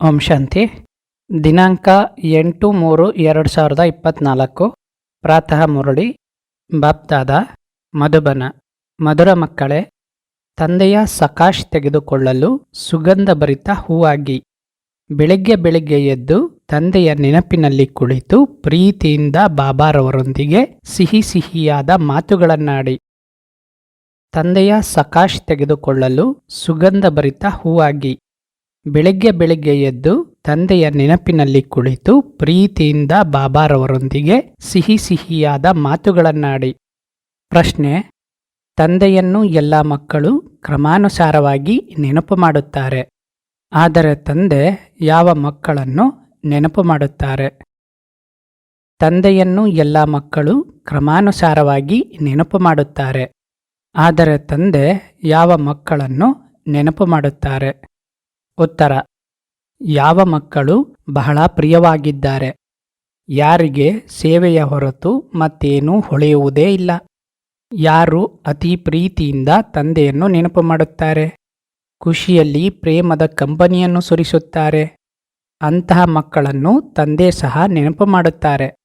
ಓಂ ಶಾಂತಿ. ದಿನಾಂಕ ಎಂಟು ಮೂರು ಎರಡು ಸಾವಿರದ ಇಪ್ಪತ್ತ್ನಾಲ್ಕು ಪ್ರಾತಃ ಮುರಳಿ ಬಾಪ್ದಾದ ಮಧುಬನ, ಮಧುರ ಮಕ್ಕಳೇ, ತಂದೆಯ ಸಕಾಶ್ ತೆಗೆದುಕೊಳ್ಳಲು ಸುಗಂಧಭರಿತ ಹೂವಾಗಿ ಬೆಳಗ್ಗೆ ಬೆಳಗ್ಗೆ ಎದ್ದು ತಂದೆಯ ನೆನಪಿನಲ್ಲಿ ಕುಳಿತು ಪ್ರೀತಿಯಿಂದ ಬಾಬಾರವರೊಂದಿಗೆ ಸಿಹಿ ಸಿಹಿಯಾದ ಮಾತುಗಳನ್ನಾಡಿ. ತಂದೆಯ ಸಕಾಶ್ ತೆಗೆದುಕೊಳ್ಳಲು ಸುಗಂಧಭರಿತ ಹೂವಾಗಿ ಬೆಳಿಗ್ಗೆ ಬೆಳಗ್ಗೆ ಎದ್ದು ತಂದೆಯ ನೆನಪಿನಲ್ಲಿ ಕುಳಿತು ಪ್ರೀತಿಯಿಂದ ಬಾಬಾರವರೊಂದಿಗೆ ಸಿಹಿ ಸಿಹಿಯಾದ ಮಾತುಗಳನ್ನಾಡಿ. ಪ್ರಶ್ನೆ, ತಂದೆಯನ್ನು ಎಲ್ಲ ಮಕ್ಕಳು ಕ್ರಮಾನುಸಾರವಾಗಿ ನೆನಪು ಮಾಡುತ್ತಾರೆ. ಆದರೆ ತಂದೆ ಯಾವ ಮಕ್ಕಳನ್ನು ನೆನಪು ಮಾಡುತ್ತಾರೆ? ತಂದೆಯನ್ನು ಎಲ್ಲ ಮಕ್ಕಳು ಕ್ರಮಾನುಸಾರವಾಗಿ ನೆನಪು ಮಾಡುತ್ತಾರೆ. ಆದರೆ ತಂದೆ ಯಾವ ಮಕ್ಕಳನ್ನು ನೆನಪು ಮಾಡುತ್ತಾರೆ? ಉತ್ತರ. ಯಾವ ಮಕ್ಕಳು ಬಹಳ ಪ್ರಿಯವಾಗಿದ್ದಾರೆ? ಯಾರಿಗೆ ಸೇವೆಯ ಹೊರತು ಮತ್ತೇನೂ ಹೊಳೆಯುವುದೇ ಇಲ್ಲ. ಯಾರು ಅತಿ ಪ್ರೀತಿಯಿಂದ ತಂದೆಯನ್ನು ನೆನಪು ಮಾಡುತ್ತಾರೆ? ಖುಷಿಯಲ್ಲಿ ಪ್ರೇಮದ ಕಂಪನಿಯನ್ನು ಸುರಿಸುತ್ತಾರೆ. ಅಂತಹ ಮಕ್ಕಳನ್ನು ತಂದೆ ಸಹ ನೆನಪು ಮಾಡುತ್ತಾರೆ.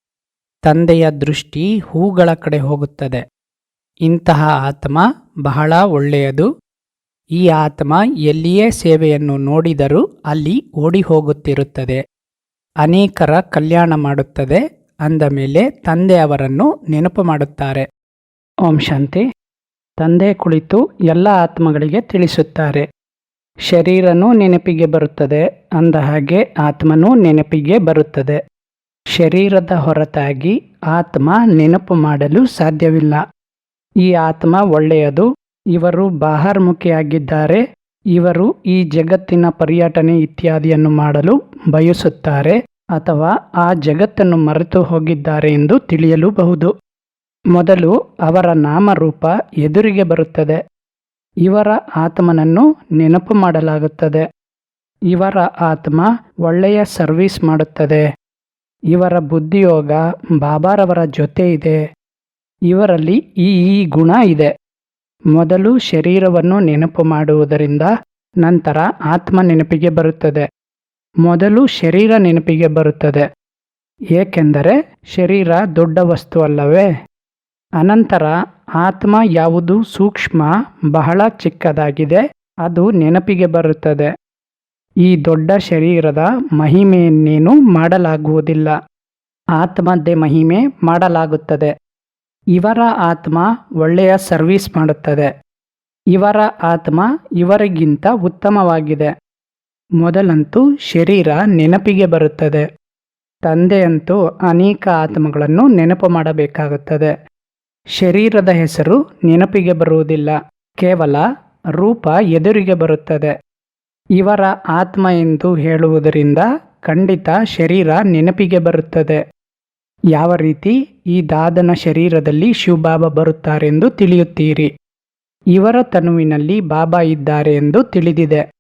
ತಂದೆಯ ದೃಷ್ಟಿ ಹೂಗಳ ಕಡೆ ಹೋಗುತ್ತದೆ. ಇಂತಹ ಆತ್ಮ ಬಹಳ ಒಳ್ಳೆಯದು. ಈ ಆತ್ಮ ಎಲ್ಲಿಯೇ ಸೇವೆಯನ್ನು ನೋಡಿದರೂ ಅಲ್ಲಿ ಓಡಿ ಹೋಗುತ್ತಿರುತ್ತದೆ ಅನೇಕರ ಕಲ್ಯಾಣ ಮಾಡುತ್ತದೆ. ಅಂದ ಮೇಲೆ ತಂದೆ ಅವರನ್ನು ನೆನಪು ಮಾಡುತ್ತಾರೆ. ಓಂ ಶಾಂತಿ. ತಂದೆ ಕುಳಿತು ಎಲ್ಲ ಆತ್ಮಗಳಿಗೆ ತಿಳಿಸುತ್ತಾರೆ. ಶರೀರನೂ ನೆನಪಿಗೆ ಬರುತ್ತದೆ. ಅಂದ ಹಾಗೆ ಆತ್ಮನೂ ನೆನಪಿಗೆ ಬರುತ್ತದೆ. ಶರೀರದ ಹೊರತಾಗಿ ಆತ್ಮ ನೆನಪು ಮಾಡಲು ಸಾಧ್ಯವಿಲ್ಲ. ಈ ಆತ್ಮ ಒಳ್ಳೆಯದು ಇವರು ಬಾಹರ್ಮುಖಿಯಾಗಿದ್ದಾರೆ ಇವರು ಈ ಜಗತ್ತಿನ ಪರ್ಯಟನೆ ಇತ್ಯಾದಿಯನ್ನು ಮಾಡಲು ಬಯಸುತ್ತಾರೆ ಅಥವಾ ಆ ಜಗತ್ತನ್ನು ಮರೆತು ಹೋಗಿದ್ದಾರೆ ಎಂದು ತಿಳಿಯಲೂಬಹುದು. ಮೊದಲು ಅವರ ನಾಮರೂಪ ಎದುರಿಗೆ ಬರುತ್ತದೆ. ಇವರ ಆತ್ಮನನ್ನು ನೆನಪು ಮಾಡಲಾಗುತ್ತದೆ. ಇವರ ಆತ್ಮ ಒಳ್ಳೆಯ ಸರ್ವಿಸ್ ಮಾಡುತ್ತದೆ. ಇವರ ಬುದ್ಧಿಯೋಗ ಬಾಬಾರವರ ಜೊತೆ ಇದೆ. ಇವರಲ್ಲಿ ಈ ಈ ಗುಣ ಇದೆ. ಮೊದಲು ಶರೀರವನ್ನು ನೆನಪು ಮಾಡುವುದರಿಂದ ನಂತರ ಆತ್ಮ ನೆನಪಿಗೆ ಬರುತ್ತದೆ. ಮೊದಲು ಶರೀರ ನೆನಪಿಗೆ ಬರುತ್ತದೆ. ಏಕೆಂದರೆ ಶರೀರ ದೊಡ್ಡ ವಸ್ತು ಅಲ್ಲವೇ? ಅನಂತರ ಆತ್ಮ ಯಾವುದು ಸೂಕ್ಷ್ಮ, ಬಹಳ ಚಿಕ್ಕದಾಗಿದೆ, ಅದು ನೆನಪಿಗೆ ಬರುತ್ತದೆ. ಈ ದೊಡ್ಡ ಶರೀರದ ಮಹಿಮೆಯನ್ನೇನು ಮಾಡಲಾಗುವುದಿಲ್ಲ. ಆತ್ಮದ್ದೇ ಮಹಿಮೆ ಮಾಡಲಾಗುತ್ತದೆ. ಇವರ ಆತ್ಮ ಒಳ್ಳೆಯ ಸರ್ವಿಸ್ ಮಾಡುತ್ತದೆ. ಇವರ ಆತ್ಮ ಇವರಿಗಿಂತ ಉತ್ತಮವಾಗಿದೆ. ಮೊದಲಂತೂ ಶರೀರ ನೆನಪಿಗೆ ಬರುತ್ತದೆ. ತಂದೆಯಂತೂ ಅನೇಕ ಆತ್ಮಗಳನ್ನು ನೆನಪು ಮಾಡಬೇಕಾಗುತ್ತದೆ. ಶರೀರದ ಹೆಸರು ನೆನಪಿಗೆ ಬರುವುದಿಲ್ಲ. ಕೇವಲ ರೂಪ ಎದುರಿಗೆ ಬರುತ್ತದೆ. ಇವರ ಆತ್ಮ ಎಂದು ಹೇಳುವುದರಿಂದ ಖಂಡಿತ ಶರೀರ ನೆನಪಿಗೆ ಬರುತ್ತದೆ. ಯಾವ ರೀತಿ ಈ ದಾದನ ಶರೀರದಲ್ಲಿ ಶಿವಬಾಬಾ ಬರುತ್ತಾರೆಂದು ತಿಳಿಯುತ್ತೀರಿ. ಇವರ ತನುವಿನಲ್ಲಿ ಬಾಬಾ ಇದ್ದಾರೆ ಎಂದು ತಿಳಿದಿದೆ.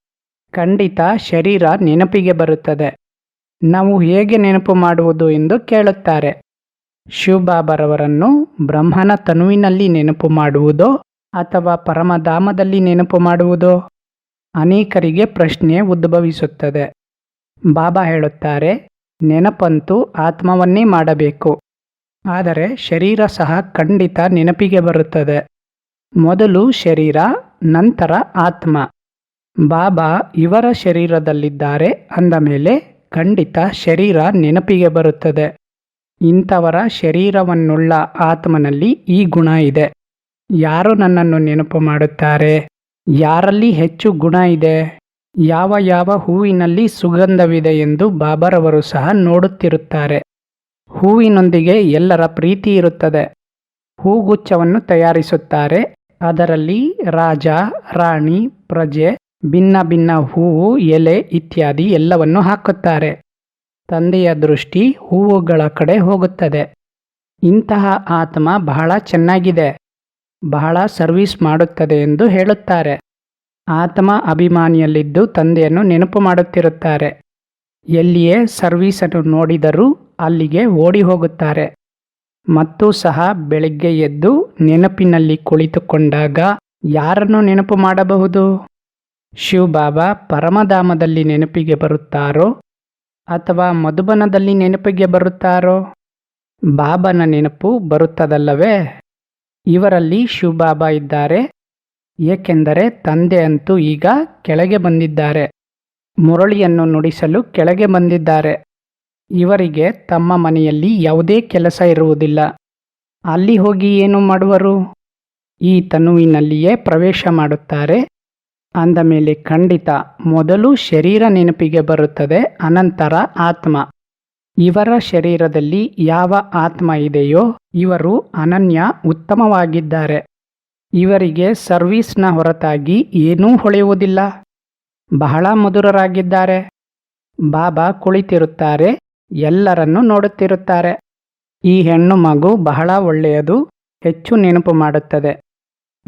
ಖಂಡಿತ ಶರೀರ ನೆನಪಿಗೆ ಬರುತ್ತದೆ. ನಾವು ಹೇಗೆ ನೆನಪು ಮಾಡುವುದು ಎಂದು ಕೇಳುತ್ತಾರೆ. ಶಿವಬಾಬರವರನ್ನು ಬ್ರಹ್ಮನ ತನುವಿನಲ್ಲಿ ನೆನಪು ಮಾಡುವುದೋ ಅಥವಾ ಪರಮಧಾಮದಲ್ಲಿ ನೆನಪು ಮಾಡುವುದೋ? ಅನೇಕರಿಗೆ ಪ್ರಶ್ನೆ ಉದ್ಭವಿಸುತ್ತದೆ. ಬಾಬಾ ಹೇಳುತ್ತಾರೆ ನೆನಪಂತೂ ಆತ್ಮವನ್ನೇ ಮಾಡಬೇಕು. ಆದರೆ ಶರೀರ ಸಹ ಖಂಡಿತ ನೆನಪಿಗೆ ಬರುತ್ತದೆ. ಮೊದಲು ಶರೀರ, ನಂತರ ಆತ್ಮ. ಬಾಬಾ ಇವರ ಶರೀರದಲ್ಲಿದ್ದಾರೆ ಅಂದ ಮೇಲೆ ಖಂಡಿತ ಶರೀರ ನೆನಪಿಗೆ ಬರುತ್ತದೆ. ಇಂಥವರ ಶರೀರವನ್ನುಳ್ಳ ಆತ್ಮನಲ್ಲಿ ಈ ಗುಣ ಇದೆ. ಯಾರು ನನ್ನನ್ನು ನೆನಪು ಮಾಡುತ್ತಾರೆ? ಯಾರಲ್ಲಿ ಹೆಚ್ಚು ಗುಣ ಇದೆ? ಯಾವ ಯಾವ ಹೂವಿನಲ್ಲಿ ಸುಗಂಧವಿದೆ ಎಂದು ಬಾಬರವರು ಸಹ ನೋಡುತ್ತಿರುತ್ತಾರೆ. ಹೂವಿನೊಂದಿಗೆ ಎಲ್ಲರ ಪ್ರೀತಿ ಇರುತ್ತದೆ. ಹೂಗುಚ್ಛವನ್ನು ತಯಾರಿಸುತ್ತಾರೆ. ಅದರಲ್ಲಿ ರಾಜ, ರಾಣಿ, ಪ್ರಜೆ, ಭಿನ್ನ ಭಿನ್ನ ಹೂವು, ಎಲೆ ಇತ್ಯಾದಿ ಎಲ್ಲವನ್ನು ಹಾಕುತ್ತಾರೆ. ತಂದೆಯ ದೃಷ್ಟಿ ಹೂವುಗಳ ಕಡೆ ಹೋಗುತ್ತದೆ. ಇಂತಹ ಆತ್ಮ ಬಹಳ ಚೆನ್ನಾಗಿದೆ. ಬಹಳ ಸರ್ವಿಸ್ ಮಾಡುತ್ತದೆ ಎಂದು ಹೇಳುತ್ತಾರೆ. ಆತ್ಮ ಅಭಿಮಾನಿಯಲ್ಲಿದ್ದು ತಂದೆಯನ್ನು ನೆನಪು ಮಾಡುತ್ತಿರುತ್ತಾರೆ. ಎಲ್ಲಿಯೇ ಸರ್ವೀಸನ್ನು ನೋಡಿದರೂ ಅಲ್ಲಿಗೆ ಓಡಿ ಹೋಗುತ್ತಾರೆ ಮತ್ತು ಸಹ ಬೆಳಗ್ಗೆ ಎದ್ದು ನೆನಪಿನಲ್ಲಿ ಕುಳಿತುಕೊಂಡಾಗ ಯಾರನ್ನು ನೆನಪು ಮಾಡಬಹುದು? ಶಿವಬಾಬಾ ಪರಮಧಾಮದಲ್ಲಿ ನೆನಪಿಗೆ ಬರುತ್ತಾರೋ ಅಥವಾ ಮಧುಬನದಲ್ಲಿ ನೆನಪಿಗೆ ಬರುತ್ತಾರೋ? ಬಾಬನ ನೆನಪು ಬರುತ್ತದಲ್ಲವೇ? ಇವರಲ್ಲಿ ಶಿವಬಾಬಾ ಇದ್ದಾರೆ. ಏಕೆಂದರೆ ತಂದೆ ಅಂತೂ ಈಗ ಕೆಳಗೆ ಬಂದಿದ್ದಾರೆ. ಮುರಳಿಯನ್ನು ನುಡಿಸಲು ಕೆಳಗೆ ಬಂದಿದ್ದಾರೆ. ಇವರಿಗೆ ತಮ್ಮ ಮನೆಯಲ್ಲಿ ಯಾವುದೇ ಕೆಲಸ ಇರುವುದಿಲ್ಲ. ಅಲ್ಲಿ ಹೋಗಿ ಏನು ಮಾಡುವರು? ಈ ತನುವಿನಲ್ಲಿಯೇ ಪ್ರವೇಶ ಮಾಡುತ್ತಾರೆ. ಅಂದ ಮೇಲೆ ಖಂಡಿತ, ಮೊದಲು ಶರೀರ ನೆನಪಿಗೆ ಬರುತ್ತದೆ, ಅನಂತರ ಆತ್ಮ. ಇವರ ಶರೀರದಲ್ಲಿ ಯಾವ ಆತ್ಮ ಇದೆಯೋ, ಇವರು ಅನನ್ಯ, ಉತ್ತಮವಾಗಿದ್ದಾರೆ. ಇವರಿಗೆ ಸರ್ವೀಸ್ನ ಹೊರತಾಗಿ ಏನೂ ಹೊಳೆಯುವುದಿಲ್ಲ. ಬಹಳ ಮಧುರರಾಗಿದ್ದಾರೆ. ಬಾಬಾ ಕುಳಿತಿರುತ್ತಾರೆ, ಎಲ್ಲರನ್ನೂ ನೋಡುತ್ತಿರುತ್ತಾರೆ. ಈ ಹೆಣ್ಣು ಮಗು ಬಹಳ ಒಳ್ಳೆಯದು, ಹೆಚ್ಚು ನೆನಪು ಮಾಡುತ್ತದೆ.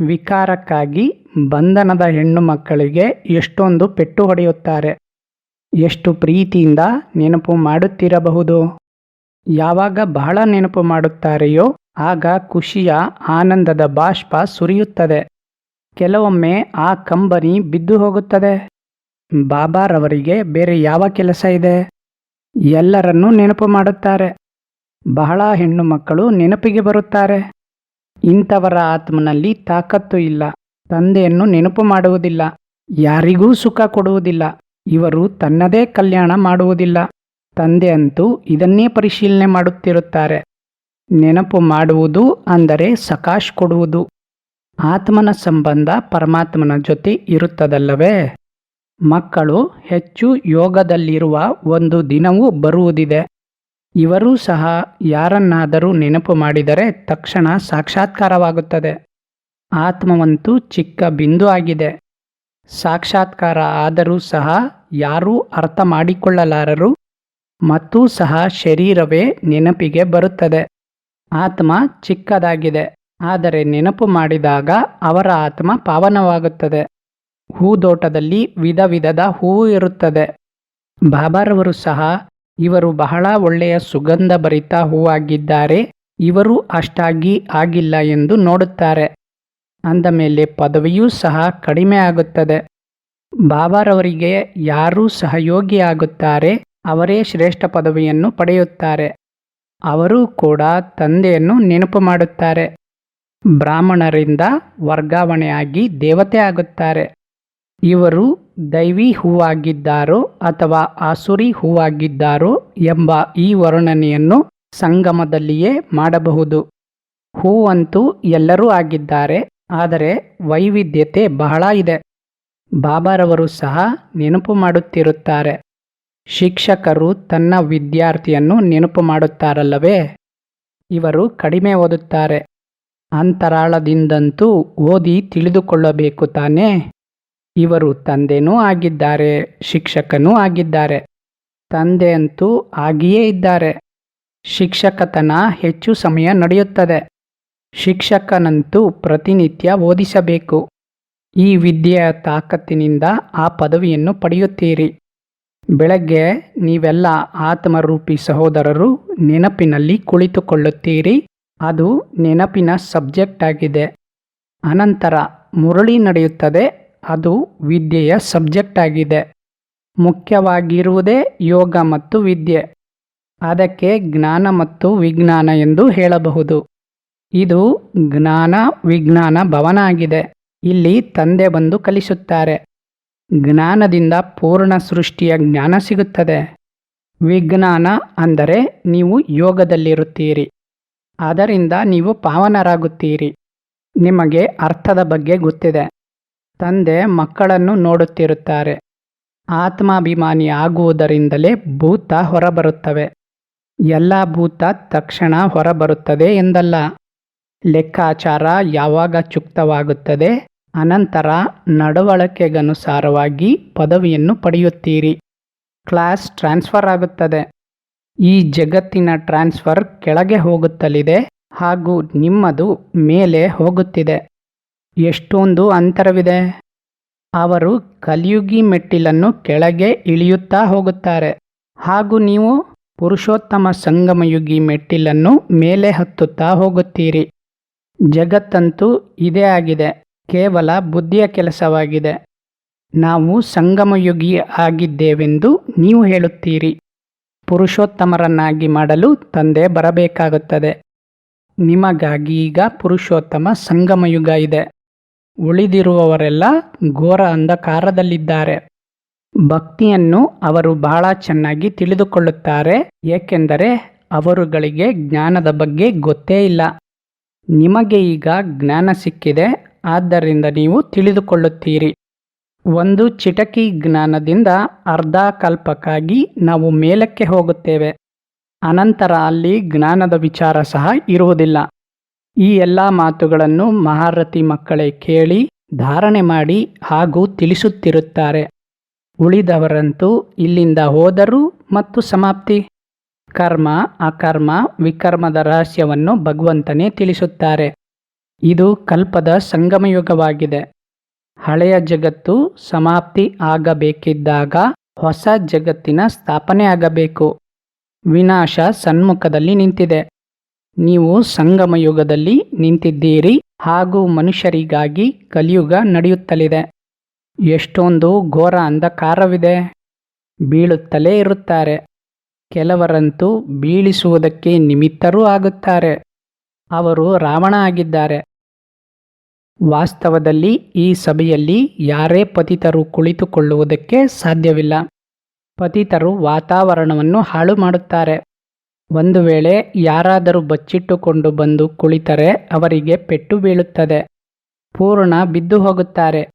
ವಿಕಾರಕ್ಕಾಗಿ ಬಂಧನದ ಹೆಣ್ಣು ಮಕ್ಕಳಿಗೆ ಎಷ್ಟೊಂದು ಪೆಟ್ಟು ಹೊಡೆಯುತ್ತಾರೆ. ಎಷ್ಟು ಪ್ರೀತಿಯಿಂದ ನೆನಪು ಮಾಡುತ್ತಿರಬಹುದು. ಯಾವಾಗ ಬಹಳ ನೆನಪು ಮಾಡುತ್ತಾರೆಯೋ ಆಗ ಖುಷಿಯ ಆನಂದದ ಬಾಷ್ಪ ಸುರಿಯುತ್ತದೆ. ಕೆಲವೊಮ್ಮೆ ಆ ಕಂಬನಿ ಬಿದ್ದು ಹೋಗುತ್ತದೆ. ಬಾಬಾರವರಿಗೆ ಬೇರೆ ಯಾವ ಕೆಲಸ ಇದೆ? ಎಲ್ಲರನ್ನೂ ನೆನಪು ಮಾಡುತ್ತಾರೆ. ಬಹಳ ಹೆಣ್ಣು ಮಕ್ಕಳು ನೆನಪಿಗೆ ಬರುತ್ತಾರೆ. ಇಂಥವರ ಆತ್ಮನಲ್ಲಿ ತಾಕತ್ತು ಇಲ್ಲ. ತಂದೆಯನ್ನು ನೆನಪು ಮಾಡುವುದಿಲ್ಲ. ಯಾರಿಗೂ ಸುಖ ಕೊಡುವುದಿಲ್ಲ. ಇವರು ತನ್ನದೇ ಕಲ್ಯಾಣ ಮಾಡುವುದಿಲ್ಲ. ತಂದೆ ಅಂತೂ ಇದನ್ನೇ ಪರಿಶೀಲನೆ ಮಾಡುತ್ತಿರುತ್ತಾರೆ. ನೆನಪು ಮಾಡುವುದು ಅಂದರೆ ಸಕಾಶ್ ಕೊಡುವುದು. ಆತ್ಮನ ಸಂಬಂಧ ಪರಮಾತ್ಮನ ಜೊತೆ ಇರುತ್ತದಲ್ಲವೇ? ಮಕ್ಕಳು ಹೆಚ್ಚು ಯೋಗದಲ್ಲಿರುವ ಒಂದು ದಿನವೂ ಬರುವುದಿದೆ. ಇವರೂ ಸಹ ಯಾರನ್ನಾದರೂ ನೆನಪು ಮಾಡಿದರೆ ತಕ್ಷಣ ಸಾಕ್ಷಾತ್ಕಾರವಾಗುತ್ತದೆ. ಆತ್ಮವಂತೂ ಚಿಕ್ಕ ಬಿಂದು ಆಗಿದೆ. ಸಾಕ್ಷಾತ್ಕಾರ ಆದರೂ ಸಹ ಯಾರೂ ಅರ್ಥ ಮಾಡಿಕೊಳ್ಳಲಾರರು, ಮತ್ತು ಸಹ ಶರೀರವೇ ನೆನಪಿಗೆ ಬರುತ್ತದೆ. ಆತ್ಮ ಚಿಕ್ಕದಾಗಿದೆ. ಆದರೆ ನೆನಪು ಮಾಡಿದಾಗ ಅವರ ಆತ್ಮ ಪಾವನವಾಗುತ್ತದೆ. ಹೂದೋಟದಲ್ಲಿ ವಿಧ ವಿಧದ ಹೂವು ಇರುತ್ತದೆ. ಬಾಬಾರವರು ಸಹ, ಇವರು ಬಹಳ ಒಳ್ಳೆಯ ಸುಗಂಧ ಭರಿತ ಹೂವಾಗಿದ್ದಾರೆ. ಇವರು ಅಷ್ಟಾಗಿ ಆಗಿಲ್ಲ ಎಂದು ನೋಡುತ್ತಾರೆ. ಅಂದ ಮೇಲೆ ಪದವಿಯೂ ಸಹ ಕಡಿಮೆ ಆಗುತ್ತದೆ. ಬಾಬಾರವರಿಗೆ ಯಾರೂ ಸಹಯೋಗಿ ಆಗುತ್ತಾರೆ ಅವರೇ ಶ್ರೇಷ್ಠ ಪದವಿಯನ್ನು ಪಡೆಯುತ್ತಾರೆ. ಅವರೂ ಕೂಡ ತಂದೆಯನ್ನು ನೆನಪು ಮಾಡುತ್ತಾರೆ. ಬ್ರಾಹ್ಮಣರಿಂದ ವರ್ಗಾವಣೆಯಾಗಿ ದೇವತೆ ಆಗುತ್ತಾರೆ. ಇವರು ದೈವಿ ಹೂವಾಗಿದ್ದಾರೋ ಅಥವಾ ಆಸುರಿ ಹೂವಾಗಿದ್ದಾರೋ ಎಂಬ ಈ ವರ್ಣನೆಯನ್ನು ಸಂಗಮದಲ್ಲಿಯೇ ಮಾಡಬಹುದು. ಹೂವಂತೂ ಎಲ್ಲರೂ ಆಗಿದ್ದಾರೆ, ಆದರೆ ವೈವಿಧ್ಯತೆ ಬಹಳ ಇದೆ. ಬಾಬಾರವರು ಸಹ ನೆನಪು ಮಾಡುತ್ತಿರುತ್ತಾರೆ. ಶಿಕ್ಷಕರು ತನ್ನ ವಿದ್ಯಾರ್ಥಿಯನ್ನು ನೆನಪು ಮಾಡುತ್ತಾರಲ್ಲವೇ? ಇವರು ಕಡಿಮೆ ಓದುತ್ತಾರೆ. ಅಂತರಾಳದಿಂದಂತೂ ಓದಿ ತಿಳಿದುಕೊಳ್ಳಬೇಕು ತಾನೇ? ಇವರು ತಂದೆನೂ ಆಗಿದ್ದಾರೆ, ಶಿಕ್ಷಕನೂ ಆಗಿದ್ದಾರೆ. ತಂದೆ ಅಂತೂ ಆಗಿಯೇ ಇದ್ದಾರೆ. ಶಿಕ್ಷಕತನ ಹೆಚ್ಚು ಸಮಯ ನಡೆಯುತ್ತದೆ. ಶಿಕ್ಷಕನಂತೂ ಪ್ರತಿನಿತ್ಯ ಓದಿಸಬೇಕು. ಈ ವಿದ್ಯೆಯ ತಾಕತ್ತಿನಿಂದ ಆ ಪದವಿಯನ್ನು ಪಡೆಯುತ್ತೀರಿ. ಬೆಳಗ್ಗೆ ನೀವೆಲ್ಲ ಆತ್ಮರೂಪಿ ಸಹೋದರರು ನೆನಪಿನಲ್ಲಿ ಕುಳಿತುಕೊಳ್ಳುತ್ತೀರಿ. ಅದು ನೆನಪಿನ ಸಬ್ಜೆಕ್ಟ್ ಆಗಿದೆ. ಅನಂತರ ಮುರಳಿ ನಡೆಯುತ್ತದೆ. ಅದು ವಿದ್ಯೆಯ ಸಬ್ಜೆಕ್ಟ್ ಆಗಿದೆ. ಮುಖ್ಯವಾಗಿರುವುದೇ ಯೋಗ ಮತ್ತು ವಿದ್ಯೆ. ಅದಕ್ಕೆ ಜ್ಞಾನ ಮತ್ತು ವಿಜ್ಞಾನ ಎಂದು ಹೇಳಬಹುದು. ಇದು ಜ್ಞಾನ ವಿಜ್ಞಾನ ಭವನ ಆಗಿದೆ. ಇಲ್ಲಿ ತಂದೆ ಬಂದು ಕಲಿಸುತ್ತಾರೆ. ಜ್ಞಾನದಿಂದ ಪೂರ್ಣ ಸೃಷ್ಟಿಯ ಜ್ಞಾನ ಸಿಗುತ್ತದೆ. ವಿಜ್ಞಾನ ಅಂದರೆ ನೀವು ಯೋಗದಲ್ಲಿರುತ್ತೀರಿ. ಅದರಿಂದ ನೀವು ಪಾವನರಾಗುತ್ತೀರಿ. ನಿಮಗೆ ಅರ್ಥದ ಬಗ್ಗೆ ಗೊತ್ತಿದೆ. ತಂದೆ ಮಕ್ಕಳನ್ನು ನೋಡುತ್ತಿರುತ್ತಾರೆ. ಆತ್ಮಾಭಿಮಾನಿ ಆಗುವುದರಿಂದಲೇ ಭೂತ ಹೊರಬರುತ್ತವೆ. ಎಲ್ಲ ಭೂತ ತಕ್ಷಣ ಹೊರಬರುತ್ತದೆ ಎಂದಲ್ಲ. ಲೆಕ್ಕಾಚಾರ ಯಾವಾಗ ಚುಕ್ತವಾಗುತ್ತದೆ? ಅನಂತರ ನಡವಳಿಕೆಗನುಸಾರವಾಗಿ ಪದವಿಯನ್ನು ಪಡೆಯುತ್ತೀರಿ. ಕ್ಲಾಸ್ ಟ್ರಾನ್ಸ್ಫರ್ ಆಗುತ್ತದೆ. ಈ ಜಗತ್ತಿನ ಟ್ರಾನ್ಸ್ಫರ್ ಕೆಳಗೆ ಹೋಗುತ್ತಲಿದೆ ಹಾಗೂ ನಿಮ್ಮದು ಮೇಲೆ ಹೋಗುತ್ತಿದೆ. ಎಷ್ಟೊಂದು ಅಂತರವಿದೆ. ಅವರು ಕಲಿಯುಗಿ ಮೆಟ್ಟಿಲನ್ನು ಕೆಳಗೆ ಇಳಿಯುತ್ತಾ ಹೋಗುತ್ತಾರೆ. ಹಾಗೂ ನೀವು ಪುರುಷೋತ್ತಮ ಸಂಗಮಯುಗಿ ಮೆಟ್ಟಿಲನ್ನು ಮೇಲೆ ಹತ್ತುತ್ತಾ ಹೋಗುತ್ತೀರಿ. ಜಗತ್ತಂತೂ ಇದೇ ಆಗಿದೆ. ಕೇವಲ ಬುದ್ಧಿಯ ಕೆಲಸವಾಗಿದೆ. ನಾವು ಸಂಗಮಯುಗಿ ಆಗಿದ್ದೇವೆಂದು ನೀವು ಹೇಳುತ್ತೀರಿ. ಪುರುಷೋತ್ತಮರನ್ನಾಗಿ ಮಾಡಲು ತಂದೆ ಬರಬೇಕಾಗುತ್ತದೆ. ನಿಮಗಾಗಿ ಈಗ ಪುರುಷೋತ್ತಮ ಸಂಗಮಯುಗ ಇದೆ. ಉಳಿದಿರುವವರೆಲ್ಲ ಘೋರ ಅಂಧಕಾರದಲ್ಲಿದ್ದಾರೆ. ಭಕ್ತಿಯನ್ನು ಅವರು ಬಹಳ ಚೆನ್ನಾಗಿ ತಿಳಿದುಕೊಳ್ಳುತ್ತಾರೆ, ಏಕೆಂದರೆ ಅವರುಗಳಿಗೆ ಜ್ಞಾನದ ಬಗ್ಗೆ ಗೊತ್ತೇ ಇಲ್ಲ. ನಿಮಗೆ ಈಗ ಜ್ಞಾನ ಸಿಕ್ಕಿದೆ ಆದ್ದರಿಂದ ನೀವು ತಿಳಿದುಕೊಳ್ಳುತ್ತೀರಿ. ಒಂದು ಚಿಟಕಿ ಜ್ಞಾನದಿಂದ ಅರ್ಧ ಕಲ್ಪಕ್ಕಾಗಿ ನಾವು ಮೇಲಕ್ಕೆ ಹೋಗುತ್ತೇವೆ. ಅನಂತರ ಅಲ್ಲಿ ಜ್ಞಾನದ ವಿಚಾರ ಸಹ ಇರುವುದಿಲ್ಲ. ಈ ಎಲ್ಲ ಮಾತುಗಳನ್ನು ಮಹಾರಥಿ ಮಕ್ಕಳೇ ಕೇಳಿ, ಧಾರಣೆ ಮಾಡಿ ಹಾಗೂ ತಿಳಿಸುತ್ತಿರುತ್ತಾರೆ. ಉಳಿದವರಂತೂ ಇಲ್ಲಿಂದ ಹೋದರು ಮತ್ತು ಸಮಾಪ್ತಿ. ಕರ್ಮ, ಅಕರ್ಮ, ವಿಕರ್ಮದ ರಹಸ್ಯವನ್ನು ಭಗವಂತನೇ ತಿಳಿಸುತ್ತಾರೆ. ಇದು ಕಲ್ಪದ ಸಂಗಮಯುಗವಾಗಿದೆ. ಹಳೆಯ ಜಗತ್ತು ಸಮಾಪ್ತಿ ಆಗಬೇಕಿದ್ದಾಗ ಹೊಸ ಜಗತ್ತಿನ ಸ್ಥಾಪನೆ ಆಗಬೇಕು. ವಿನಾಶ ಸನ್ಮುಖದಲ್ಲಿ ನಿಂತಿದೆ. ನೀವು ಸಂಗಮಯುಗದಲ್ಲಿ ನಿಂತಿದ್ದೀರಿ ಹಾಗೂ ಮನುಷ್ಯರಿಗಾಗಿ ಕಲಿಯುಗ ನಡೆಯುತ್ತಲಿದೆ. ಎಷ್ಟೊಂದು ಘೋರ ಅಂಧಕಾರವಿದೆ. ಬೀಳುತ್ತಲೇ ಇರುತ್ತಾರೆ. ಕೆಲವರಂತೂ ಬೀಳಿಸುವುದಕ್ಕೆ ನಿಮಿತ್ತರೂ ಆಗುತ್ತಾರೆ. ಅವರು ರಾವಣ ಆಗಿದ್ದಾರೆ. ವಾಸ್ತವದಲ್ಲಿ ಈ ಸಭೆಯಲ್ಲಿ ಯಾರೇ ಪತಿತರು ಕುಳಿತುಕೊಳ್ಳುವುದಕ್ಕೆ ಸಾಧ್ಯವಿಲ್ಲ. ಪತಿತರು ವಾತಾವರಣವನ್ನು ಹಾಳು ಮಾಡುತ್ತಾರೆ. ಒಂದು ವೇಳೆ ಯಾರಾದರೂ ಬಚ್ಚಿಟ್ಟುಕೊಂಡು ಬಂದು ಕುಳಿತರೆ ಅವರಿಗೆ ಪೆಟ್ಟು ಬೀಳುತ್ತದೆ. ಪೂರ್ಣ ಬಿದ್ದು ಹೋಗುತ್ತಾರೆ.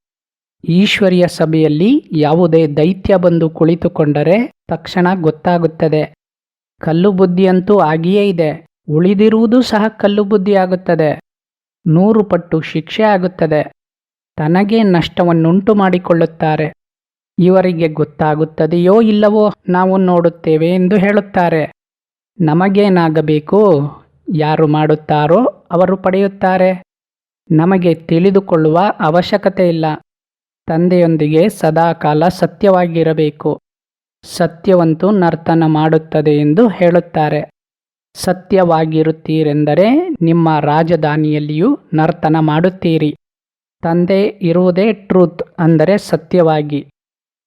ಈಶ್ವರಿಯ ಸಭೆಯಲ್ಲಿ ಯಾವುದೇ ದೈತ್ಯ ಬಂದು ಕುಳಿತುಕೊಂಡರೆ ತಕ್ಷಣ ಗೊತ್ತಾಗುತ್ತದೆ. ಕಲ್ಲು ಬುದ್ಧಿಯಂತೂ ಆಗಿಯೇ ಇದೆ. ಉಳಿದಿರುವುದು ಸಹ ಕಲ್ಲು ಬುದ್ಧಿಯಾಗುತ್ತದೆ. ನೂರು ಪಟ್ಟು ಶಿಕ್ಷೆ ಆಗುತ್ತದೆ. ತನಗೇ ನಷ್ಟವನ್ನುಂಟು ಮಾಡಿಕೊಳ್ಳುತ್ತಾರೆ. ಇವರಿಗೆ ಗೊತ್ತಾಗುತ್ತದೆಯೋ ಇಲ್ಲವೋ ನಾವು ನೋಡುತ್ತೇವೆ ಎಂದು ಹೇಳುತ್ತಾರೆ. ನಮಗೇನಾಗಬೇಕು, ಯಾರು ಮಾಡುತ್ತಾರೋ ಅವರು ಪಡೆಯುತ್ತಾರೆ. ನಮಗೆ ತಿಳಿದುಕೊಳ್ಳುವ ಅವಶ್ಯಕತೆ ಇಲ್ಲ. ತಂದೆಯೊಂದಿಗೆ ಸದಾಕಾಲ ಸತ್ಯವಾಗಿರಬೇಕು. ಸತ್ಯವಂತೂ ನರ್ತನ ಮಾಡುತ್ತದೆ ಎಂದು ಹೇಳುತ್ತಾರೆ. ಸತ್ಯವಾಗಿರುತ್ತೀರೆಂದರೆ ನಿಮ್ಮ ರಾಜಧಾನಿಯಲ್ಲಿಯೂ ನರ್ತನ ಮಾಡುತ್ತೀರಿ. ತಂದೆ ಇರುವುದೇ ಟ್ರೂತ್ ಅಂದರೆ ಸತ್ಯವಾಗಿ.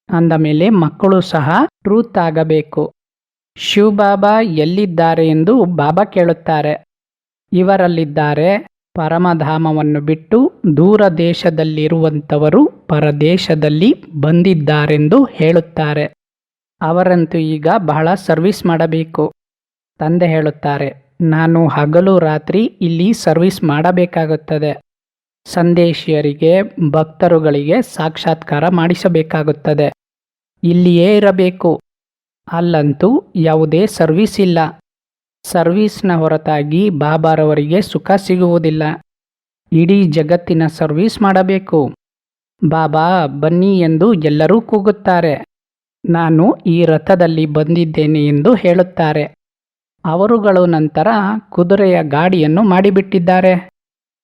ಅಂದ ಮೇಲೆ ಮಕ್ಕಳು ಸಹ ಟ್ರೂತ್ ಆಗಬೇಕು. ಶಿವಬಾಬಾ ಎಲ್ಲಿದ್ದಾರೆ ಎಂದು ಬಾಬಾ ಕೇಳುತ್ತಾರೆ. ಇವರಲ್ಲಿದ್ದಾರೆ ಪರಮಧಾಮವನ್ನು ಬಿಟ್ಟು ದೂರ ದೇಶದಲ್ಲಿರುವಂಥವರು ಪರದೇಶದಲ್ಲಿ ಬಂದಿದ್ದಾರೆಂದು ಹೇಳುತ್ತಾರೆ. ಅವರಂತೂ ಈಗ ಬಹಳ ಸರ್ವಿಸ್ ಮಾಡಬೇಕು. ತಂದೆ ಹೇಳುತ್ತಾರೆ, ನಾನು ಹಗಲು ರಾತ್ರಿ ಇಲ್ಲಿ ಸರ್ವಿಸ್ ಮಾಡಬೇಕಾಗುತ್ತದೆ. ಸಂದೇಶಿಯರಿಗೆ, ಭಕ್ತರುಗಳಿಗೆ ಸಾಕ್ಷಾತ್ಕಾರ ಮಾಡಿಸಬೇಕಾಗುತ್ತದೆ. ಇಲ್ಲಿಯೇ ಇರಬೇಕು. ಅಲ್ಲಂತೂ ಯಾವುದೇ ಸರ್ವಿಸ್ ಇಲ್ಲ. ಸರ್ವಿಸ್ನ ಹೊರತಾಗಿ ಬಾಬಾರವರಿಗೆ ಸುಖ ಸಿಗುವುದಿಲ್ಲ. ಇಡೀ ಜಗತ್ತಿನ ಸರ್ವಿಸ್ ಮಾಡಬೇಕು. ಬಾಬಾ, ಬನ್ನಿ ಎಂದು ಎಲ್ಲರೂ ಕೂಗುತ್ತಾರೆ. ನಾನು ಈ ರಥದಲ್ಲಿ ಬಂದಿದ್ದೇನೆ ಎಂದು ಹೇಳುತ್ತಾರೆ. ಅವರುಗಳು ನಂತರ ಕುದುರೆಯ ಗಾಡಿಯನ್ನು ಮಾಡಿಬಿಟ್ಟಿದ್ದಾರೆ.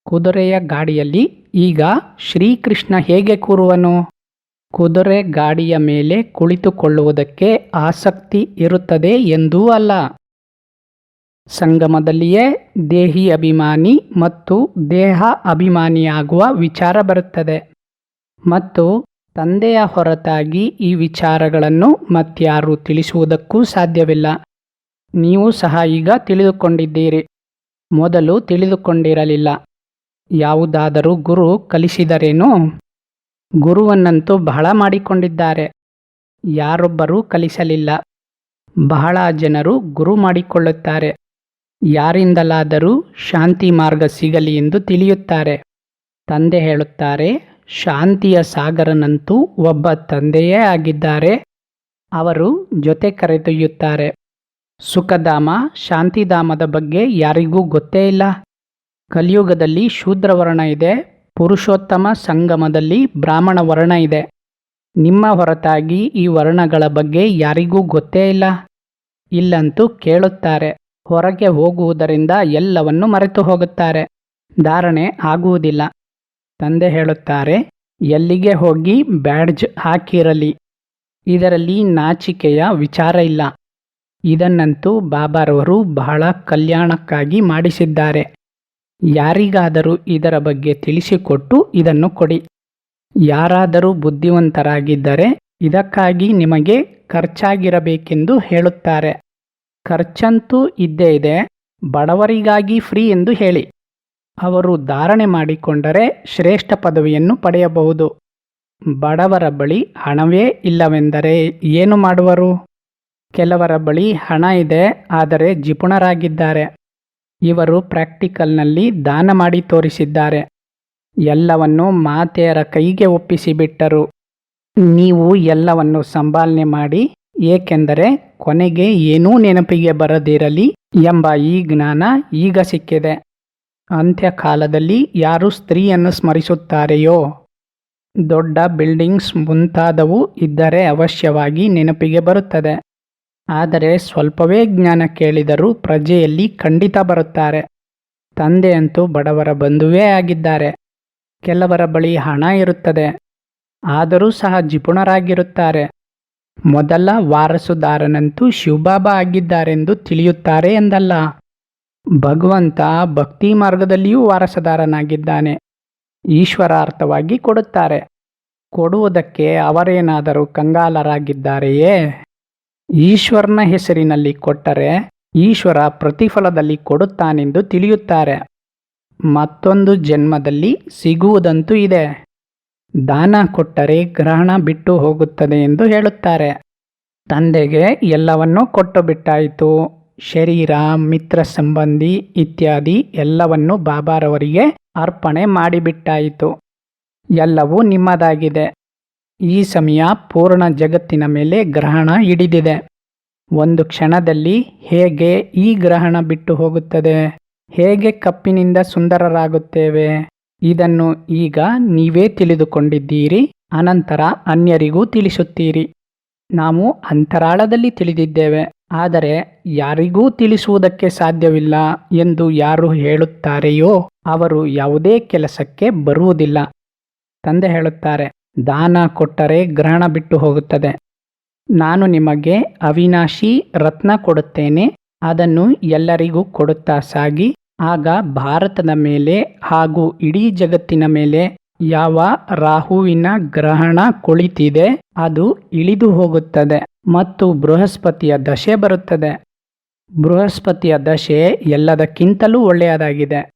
ಕುದುರೆಯ ಗಾಡಿಯಲ್ಲಿ ಈಗ ಶ್ರೀಕೃಷ್ಣ ಹೇಗೆ ಕೂರುವನು? ಕುದುರೆ ಗಾಡಿಯ ಮೇಲೆ ಕುಳಿತುಕೊಳ್ಳುವುದಕ್ಕೆ ಆಸಕ್ತಿ ಇರುತ್ತದೆ ಎಂದೂ ಅಲ್ಲ. ಸಂಗಮದಲ್ಲಿಯೇ ದೇಹಿ ಅಭಿಮಾನಿ ಮತ್ತು ದೇಹ ಅಭಿಮಾನಿಯಾಗುವ ವಿಚಾರ ಬರುತ್ತದೆ. ಮತ್ತು ತಂದೆಯ ಹೊರತಾಗಿ ಈ ವಿಚಾರಗಳನ್ನು ಮತ್ಯಾರೂ ತಿಳಿಸುವುದಕ್ಕೂ ಸಾಧ್ಯವಿಲ್ಲ. ನೀವು ಸಹ ಈಗ ತಿಳಿದುಕೊಂಡಿದ್ದೀರಿ. ಮೊದಲು ತಿಳಿದುಕೊಂಡಿರಲಿಲ್ಲ. ಯಾವುದಾದರೂ ಗುರು ಕಲಿಸಿದರೇನು? ಗುರುವನ್ನಂತೂ ಬಹಳ ಮಾಡಿಕೊಂಡಿದ್ದಾರೆ. ಯಾರೊಬ್ಬರೂ ಕಲಿಸಲಿಲ್ಲ. ಬಹಳ ಜನರು ಗುರು ಮಾಡಿಕೊಳ್ಳುತ್ತಾರೆ. ಯಾರಿಂದಲಾದರೂ ಶಾಂತಿ ಮಾರ್ಗ ಸಿಗಲಿ ಎಂದು ತಿಳಿಯುತ್ತಾರೆ. ತಂದೆ ಹೇಳುತ್ತಾರೆ, ಶಾಂತಿಯ ಸಾಗರನಂತೂ ಒಬ್ಬ ತಂದೆಯೇ ಆಗಿದ್ದಾರೆ. ಅವರು ಜೊತೆ ಕರೆದೊಯ್ಯುತ್ತಾರೆ. ಸುಖಧಾಮ, ಶಾಂತಿಧಾಮದ ಬಗ್ಗೆ ಯಾರಿಗೂ ಗೊತ್ತೇ ಇಲ್ಲ. ಕಲಿಯುಗದಲ್ಲಿ ಶೂದ್ರ ವರ್ಣ ಇದೆ. ಪುರುಷೋತ್ತಮ ಸಂಗಮದಲ್ಲಿ ಬ್ರಾಹ್ಮಣ ವರ್ಣ ಇದೆ. ನಿಮ್ಮ ಹೊರತಾಗಿ ಈ ವರ್ಣಗಳ ಬಗ್ಗೆ ಯಾರಿಗೂ ಗೊತ್ತೇ ಇಲ್ಲ. ಇಲ್ಲಂತೂ ಕೇಳುತ್ತಾರೆ. ಹೊರಗೆ ಹೋಗುವುದರಿಂದ ಎಲ್ಲವನ್ನು ಮರೆತು ಹೋಗುತ್ತಾರೆ. ಧಾರಣೆ ಆಗುವುದಿಲ್ಲ. ತಂದೆ ಹೇಳುತ್ತಾರೆ, ಎಲ್ಲಿಗೆ ಹೋಗಿ ಬ್ಯಾಡ್ಜ್ ಹಾಕಿರಲಿ. ಇದರಲ್ಲಿ ನಾಚಿಕೆಯ ವಿಚಾರ ಇಲ್ಲ. ಇದನ್ನಂತೂ ಬಾಬಾರವರು ಬಹಳ ಕಲ್ಯಾಣಕ್ಕಾಗಿ ಮಾಡಿಸಿದ್ದಾರೆ. ಯಾರಿಗಾದರೂ ಇದರ ಬಗ್ಗೆ ತಿಳಿಸಿಕೊಟ್ಟು ಇದನ್ನು ಕೊಡಿ. ಯಾರಾದರೂ ಬುದ್ಧಿವಂತರಾಗಿದ್ದರೆ ಇದಕ್ಕಾಗಿ ನಿಮಗೆ ಖರ್ಚಾಗಿರಬೇಕೆಂದು ಹೇಳುತ್ತಾರೆ. ಖರ್ಚಂತೂ ಇದ್ದೇ ಇದೆ, ಬಡವರಿಗಾಗಿ ಫ್ರೀ ಎಂದು ಹೇಳಿ. ಅವರು ಧಾರಣೆ ಮಾಡಿಕೊಂಡರೆ ಶ್ರೇಷ್ಠ ಪದವಿಯನ್ನು ಪಡೆಯಬಹುದು. ಬಡವರ ಬಳಿ ಹಣವೇ ಇಲ್ಲವೆಂದರೆ ಏನು ಮಾಡುವರು? ಕೆಲವರ ಬಳಿ ಹಣ ಇದೆ, ಆದರೆ ಜಿಪುಣರಾಗಿದ್ದಾರೆ ಇವರು ಪ್ರಾಕ್ಟಿಕಲ್ನಲ್ಲಿ ದಾನ ಮಾಡಿ ತೋರಿಸಿದ್ದಾರೆ. ಎಲ್ಲವನ್ನು ಮಾತೆಯರ ಕೈಗೆ ಒಪ್ಪಿಸಿಬಿಟ್ಟರು. ನೀವು ಎಲ್ಲವನ್ನು ಸಂಭಾಲನೆ ಮಾಡಿ, ಏಕೆಂದರೆ ಕೊನೆಗೆ ಏನೂ ನೆನಪಿಗೆ ಬರದಿರಲಿ ಎಂಬ ಈ ಜ್ಞಾನ ಈಗ ಸಿಕ್ಕಿದೆ. ಅಂತ್ಯಕಾಲದಲ್ಲಿ ಯಾರು ಸ್ತ್ರೀಯನ್ನು ಸ್ಮರಿಸುತ್ತಾರೆಯೋ? ದೊಡ್ಡ ಬಿಲ್ಡಿಂಗ್ಸ್ ಮುಂತಾದವು ಇದ್ದರೆ ಅವಶ್ಯವಾಗಿ ನೆನಪಿಗೆ ಬರುತ್ತದೆ. ಆದರೆ ಸ್ವಲ್ಪವೇ ಜ್ಞಾನ ಕೇಳಿದರೂ ಪ್ರಜೆಯಲ್ಲಿ ಖಂಡಿತ ಬರುತ್ತಾರೆ. ತಂದೆಯಂತೂ ಬಡವರ ಬಂಧುವೇ ಆಗಿದ್ದಾರೆ. ಕೆಲವರ ಬಳಿ ಹಣ ಇರುತ್ತದೆ. ಆದರೂ ಸಹ ಜಿಪುಣರಾಗಿರುತ್ತಾರೆ ಮೊದಲ ವಾರಸುದಾರನಂತೂ ಶಿವಬಾಬಾ ಆಗಿದ್ದಾರೆಂದು ತಿಳಿಯುತ್ತಾರೆ ಎಂದಲ್ಲ. ಭಗವಂತ ಭಕ್ತಿ ಮಾರ್ಗದಲ್ಲಿಯೂ ವಾರಸುದಾರನಾಗಿದ್ದಾನೆ. ಈಶ್ವರಾರ್ಥವಾಗಿ ಕೊಡುತ್ತಾರೆ. ಕೊಡುವುದಕ್ಕೆ ಅವರೇನಾದರೂ ಕಂಗಾಲರಾಗಿದ್ದಾರೆಯೇ? ಈಶ್ವರನ ಹೆಸರಿನಲ್ಲಿ ಕೊಟ್ಟರೆ ಈಶ್ವರ ಪ್ರತಿಫಲದಲ್ಲಿ ಕೊಡುತ್ತಾನೆಂದು ತಿಳಿಯುತ್ತಾರೆ. ಮತ್ತೊಂದು ಜನ್ಮದಲ್ಲಿ ಸಿಗುವುದಂತೂ ಇದೆ. ದಾನ ಕೊಟ್ಟರೆ ಗ್ರಹಣ ಬಿಟ್ಟು ಹೋಗುತ್ತದೆ ಎಂದು ಹೇಳುತ್ತಾರೆ. ತಂದೆಗೆ ಎಲ್ಲವನ್ನೂ ಕೊಟ್ಟು ಬಿಟ್ಟಾಯಿತು. ಶರೀರ, ಮಿತ್ರ ಸಂಬಂಧಿ ಇತ್ಯಾದಿ ಎಲ್ಲವನ್ನು ಬಾಬಾರವರಿಗೆ ಅರ್ಪಣೆ ಮಾಡಿಬಿಟ್ಟಾಯಿತು. ಎಲ್ಲವೂ ನಿಮ್ಮದಾಗಿದೆ. ಈ ಸಮಯ ಪೂರ್ಣ ಜಗತ್ತಿನ ಮೇಲೆ ಗ್ರಹಣ ಹಿಡಿದಿದೆ. ಒಂದು ಕ್ಷಣದಲ್ಲಿ ಹೇಗೆ ಈ ಗ್ರಹಣ ಬಿಟ್ಟು ಹೋಗುತ್ತದೆ? ಹೇಗೆ ಕಪ್ಪಿನಿಂದ ಸುಂದರರಾಗುತ್ತೇವೆ? ಇದನ್ನು ಈಗ ನೀವೇ ತಿಳಿದುಕೊಂಡಿದ್ದೀರಿ, ಅನಂತರ ಅನ್ಯರಿಗೂ ತಿಳಿಸುತ್ತೀರಿ. ನಾವು ಅಂತರಾಳದಲ್ಲಿ ತಿಳಿದಿದ್ದೇವೆ, ಆದರೆ ಯಾರಿಗೂ ತಿಳಿಸುವುದಕ್ಕೆ ಸಾಧ್ಯವಿಲ್ಲ ಎಂದು ಯಾರು ಹೇಳುತ್ತಾರೆಯೋ ಅವರು ಯಾವುದೇ ಕೆಲಸಕ್ಕೆ ಬರುವುದಿಲ್ಲ, ತಂದೆ ಹೇಳುತ್ತಾರೆ. ದಾನ ಕೊಟ್ಟರೆ ಗ್ರಹಣ ಬಿಟ್ಟು ಹೋಗುತ್ತದೆ. ನಾನು ನಿಮಗೆ ಅವಿನಾಶಿ ರತ್ನ ಕೊಡುತ್ತೇನೆ. ಅದನ್ನು ಎಲ್ಲರಿಗೂ ಕೊಡುತ್ತಾ ಸಾಗಿ, ಆಗ ಭಾರತದ ಮೇಲೆ ಹಾಗೂ ಇಡೀ ಜಗತ್ತಿನ ಮೇಲೆ ಯಾವ ರಾಹುವಿನ ಗ್ರಹಣ ಕುಳಿತಿದೆ, ಅದು ಇಳಿದು ಹೋಗುತ್ತದೆ ಮತ್ತು ಬೃಹಸ್ಪತಿಯ ದಶೆ ಬರುತ್ತದೆ. ಬೃಹಸ್ಪತಿಯ ದಶೆ ಎಲ್ಲದಕ್ಕಿಂತಲೂ ಒಳ್ಳೆಯದಾಗಿದೆ.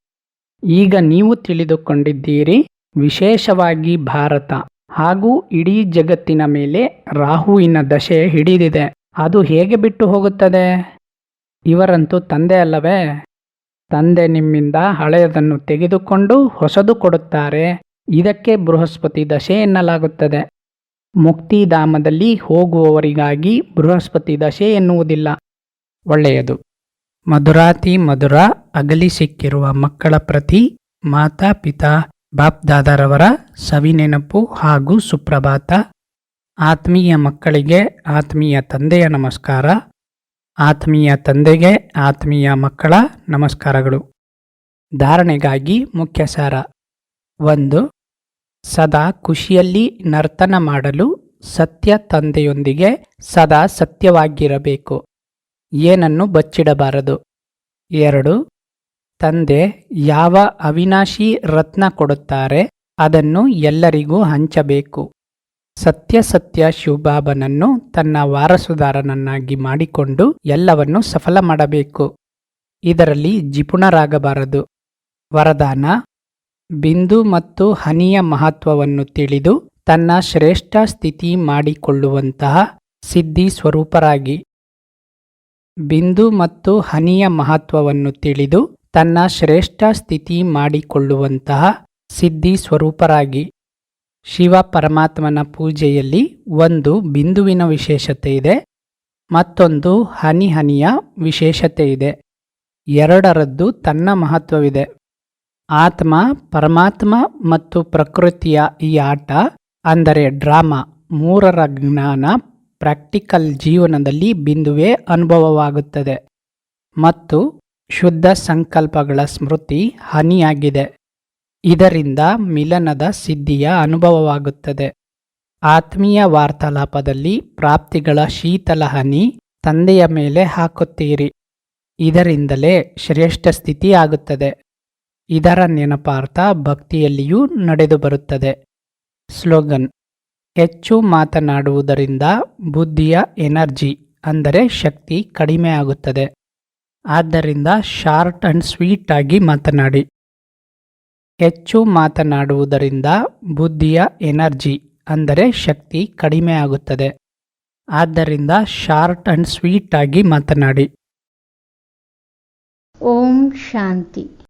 ಈಗ ನೀವು ತಿಳಿದುಕೊಂಡಿದ್ದೀರಿ, ವಿಶೇಷವಾಗಿ ಭಾರತ. ಹಾಗೂ ಇಡೀ ಜಗತ್ತಿನ ಮೇಲೆ ರಾಹುವಿನ ದಶೆ ಹಿಡಿದಿದೆ. ಅದು ಹೇಗೆ ಬಿಟ್ಟು ಹೋಗುತ್ತದೆ? ಇವರಂತೂ ತಂದೆ ಅಲ್ಲವೇ? ತಂದೆ ನಿಮ್ಮಿಂದ ಹಳೆಯದನ್ನು ತೆಗೆದುಕೊಂಡು ಹೊಸದು ಕೊಡುತ್ತಾರೆ. ಇದಕ್ಕೆ ಬೃಹಸ್ಪತಿ ದಶೆ ಎನ್ನಲಾಗುತ್ತದೆ. ಮುಕ್ತಿಧಾಮದಲ್ಲಿ ಹೋಗುವವರಿಗಾಗಿ ಬೃಹಸ್ಪತಿ ದಶೆ ಎನ್ನುವುದಿಲ್ಲ. ಒಳ್ಳೆಯದು. ಮಧುರಾತಿ ಮಧುರ ಅಗಲಿ ಸಿಕ್ಕಿರುವ ಮಕ್ಕಳ ಪ್ರತಿ, ಮಾತಾ, ಪಿತಾ ಬಾಪ್ ದಾದಾರವರ ಸವಿನೆನಪು ಹಾಗೂ ಸುಪ್ರಭಾತ. ಆತ್ಮೀಯ ಮಕ್ಕಳಿಗೆ ಆತ್ಮೀಯ ತಂದೆಯ ನಮಸ್ಕಾರ. ಆತ್ಮೀಯ ತಂದೆಗೆ ಆತ್ಮೀಯ ಮಕ್ಕಳ ನಮಸ್ಕಾರಗಳು. ಧಾರಣೆಗಾಗಿ ಮುಖ್ಯ ಸಾರ ಒಂದು, ಸದಾ ಖುಷಿಯಲ್ಲಿ ನರ್ತನ ಮಾಡಲು ಸತ್ಯ ತಂದೆಯೊಂದಿಗೆ ಸದಾ ಸತ್ಯವಾಗಿರಬೇಕು. ಏನನ್ನು ಬಚ್ಚಿಡಬಾರದು? ಎರಡು ತಂದೆ ಯಾವ ಅವಿನಾಶಿ ರತ್ನ ಕೊಡುತ್ತಾರೆ ಅದನ್ನು ಎಲ್ಲರಿಗೂ ಹಂಚಬೇಕು. ಸತ್ಯ ಸತ್ಯ ಶಿವಬಾಬನನ್ನು ತನ್ನ ವಾರಸುದಾರನನ್ನಾಗಿ ಮಾಡಿಕೊಂಡು ಎಲ್ಲವನ್ನು ಸಫಲ ಮಾಡಬೇಕು. ಇದರಲ್ಲಿ ಜಿಪುಣರಾಗಬಾರದು. ವರದಾನ, ಬಿಂದು ಮತ್ತು ಹನಿಯ ಮಹತ್ವವನ್ನು ತಿಳಿದು ತನ್ನ ಶ್ರೇಷ್ಠ ಸ್ಥಿತಿ ಮಾಡಿಕೊಳ್ಳುವಂತಹ ಸಿದ್ಧಿ ಸ್ವರೂಪರಾಗಿ. ಬಿಂದು ಮತ್ತು ಹನಿಯ ಮಹತ್ವವನ್ನು ತಿಳಿದು ತನ್ನ ಶ್ರೇಷ್ಠ ಸ್ಥಿತಿ ಮಾಡಿಕೊಳ್ಳುವಂತಹ ಸಿದ್ಧಿ ಸ್ವರೂಪರಾಗಿ ಶಿವ ಪರಮಾತ್ಮನ ಪೂಜೆಯಲ್ಲಿ ಒಂದು ಬಿಂದುವಿನ ವಿಶೇಷತೆ ಇದೆ, ಮತ್ತೊಂದು ಹನಿ ಹನಿಯ ವಿಶೇಷತೆ ಇದೆ. ಎರಡರದ್ದು ತನ್ನ ಮಹತ್ವವಿದೆ. ಆತ್ಮ, ಪರಮಾತ್ಮ ಮತ್ತು ಪ್ರಕೃತಿಯ ಈ ಆಟ, ಅಂದರೆ ಡ್ರಾಮಾ, ಮೂರರ ಜ್ಞಾನ ಪ್ರಾಕ್ಟಿಕಲ್ ಜೀವನದಲ್ಲಿ ಬಿಂದುವೇ ಅನುಭವವಾಗುತ್ತದೆ. ಮತ್ತು ಶುದ್ಧ ಸಂಕಲ್ಪಗಳ ಸ್ಮೃತಿ ಹನಿಯಾಗಿದೆ. ಇದರಿಂದ ಮಿಲನದ ಸಿದ್ಧಿಯ ಅನುಭವವಾಗುತ್ತದೆ. ಆತ್ಮೀಯ ವಾರ್ತಾಲಾಪದಲ್ಲಿ ಪ್ರಾಪ್ತಿಗಳ ಶೀತಲ ಹನಿ ತಂದೆಯ ಮೇಲೆ ಹಾಕುತ್ತೀರಿ. ಇದರಿಂದಲೇ ಶ್ರೇಷ್ಠ ಸ್ಥಿತಿ ಆಗುತ್ತದೆ ಇದರ ನೆನಪಾರ್ಥ ಭಕ್ತಿಯಲ್ಲಿಯೂ ನಡೆದು ಬರುತ್ತದೆ. ಸ್ಲೋಗನ್, ಹೆಚ್ಚು ಮಾತನಾಡುವುದರಿಂದ ಬುದ್ಧಿಯ ಎನರ್ಜಿ ಅಂದರೆ ಶಕ್ತಿ ಕಡಿಮೆ ಆಗುತ್ತದೆ ಆದ್ದರಿಂದ ಶಾರ್ಟ್ ಅಂಡ್ ಸ್ವೀಟ್ ಆಗಿ ಮಾತನಾಡಿ. ಹೆಚ್ಚು ಮಾತನಾಡುವುದರಿಂದ ಬುದ್ಧಿಯ ಎನರ್ಜಿ, ಅಂದರೆ ಶಕ್ತಿ, ಕಡಿಮೆ ಆಗುತ್ತದೆ. ಆದ್ದರಿಂದ ಶಾರ್ಟ್ ಅಂಡ್ ಸ್ವೀಟ್ ಆಗಿ ಮಾತನಾಡಿ. ಓಂ ಶಾಂತಿ.